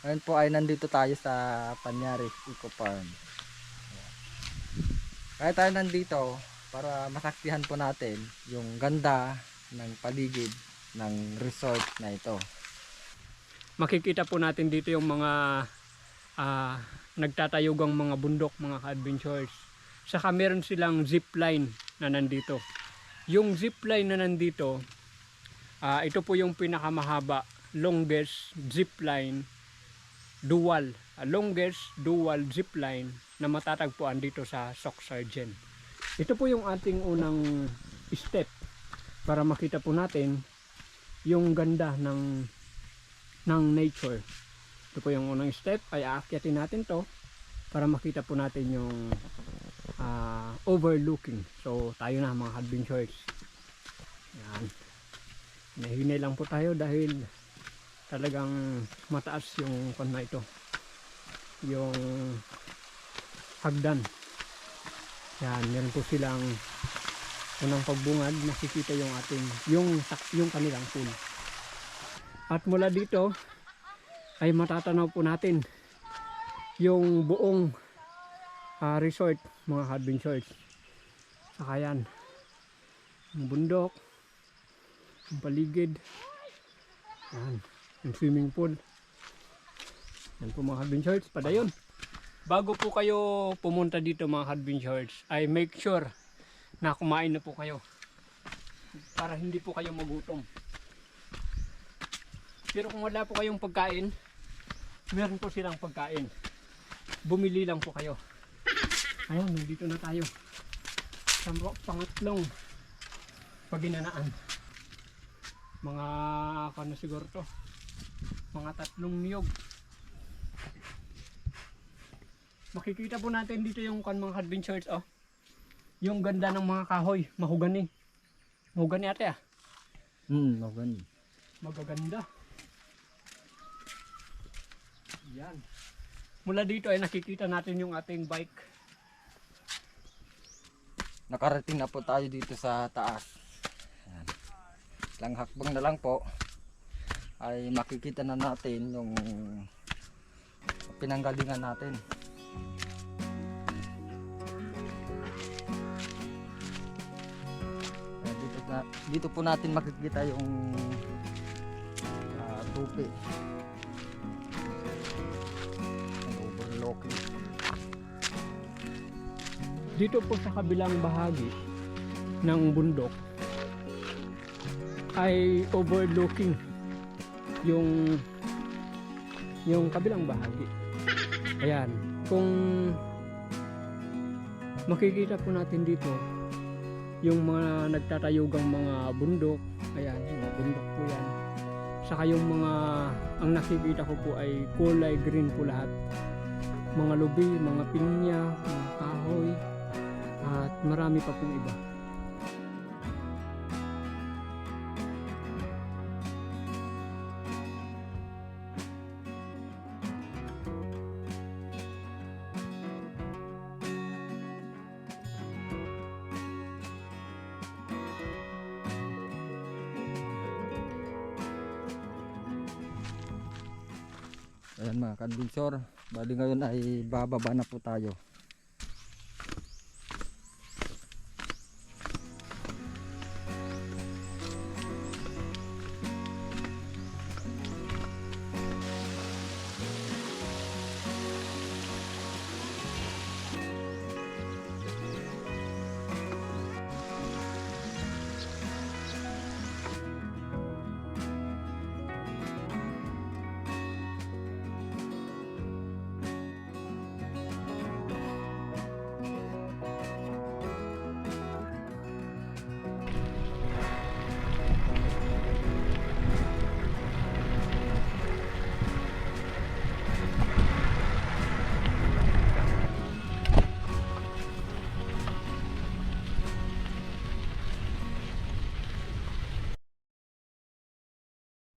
Ngayon po ay nandito tayo sa Panyaris Eco Farm. Kaya tayo nandito para masaksihan po natin yung ganda ng paligid ng resort na ito. makikita po natin dito yung mga ah, nagtatayugang mga bundok, mga ka-adventures. Saka meron silang zipline na nandito. Yung zipline na nandito, ah, ito po yung pinakamahaba, longest zipline dual, ah, longest dual zipline na matatagpuan dito sa Sock Sargent. Ito po yung ating unang step para makita po natin yung ganda ng ng nature. Ito po yung unang step ay aakyatin natin to para makita po natin yung ah, overlooking. So tayo na mga adventures. Yan. Nahinay lang po tayo dahil talagang mataas yung kon ito. Yung hagdan. Yan, meron po silang unang pagbungad, makikita yung ating yung yung kanilang pool. At mula dito ay matatanaw po natin yung buong ah, resort mga adventures. Saka yan, yung bundok, yung paligid, yan, yung swimming pool. Yan po mga adventures, padayon. Bago po kayo pumunta dito mga adventures, ay make sure na kumain na po kayo para hindi po kayo magutom. Pero kung wala po kayong pagkain, meron po silang pagkain. Bumili lang po kayo. Ayun, nandito na tayo. Sa pangatlong paginanaan. Mga ano siguro to. Mga tatlong niyog. Makikita po natin dito yung kan mga adventures oh. Yung ganda ng mga kahoy, mahugani. Mahugani ate ah. Hmm, maganda. Magaganda. Yan. Mula dito ay nakikita natin yung ating bike. Nakarating na po tayo dito sa taas. Ayan. Lang hakbang na lang po ay makikita na natin yung pinanggalingan natin. Dito, na, dito po natin makikita yung ah, tupi. Overlooking. Dito po sa kabilang bahagi ng bundok ay overlooking yung yung kabilang bahagi. Ayan, kung makikita po natin dito yung mga nagtatayugang mga bundok, ayan, mga bundok po yan. Saka yung mga ang nakikita ko po ay kulay green po lahat. Mga lubi, mga pinya, mga kahoy, at marami pa pong iba. Ayan mga kanbinsor, bali ngayon ay bababa na po tayo.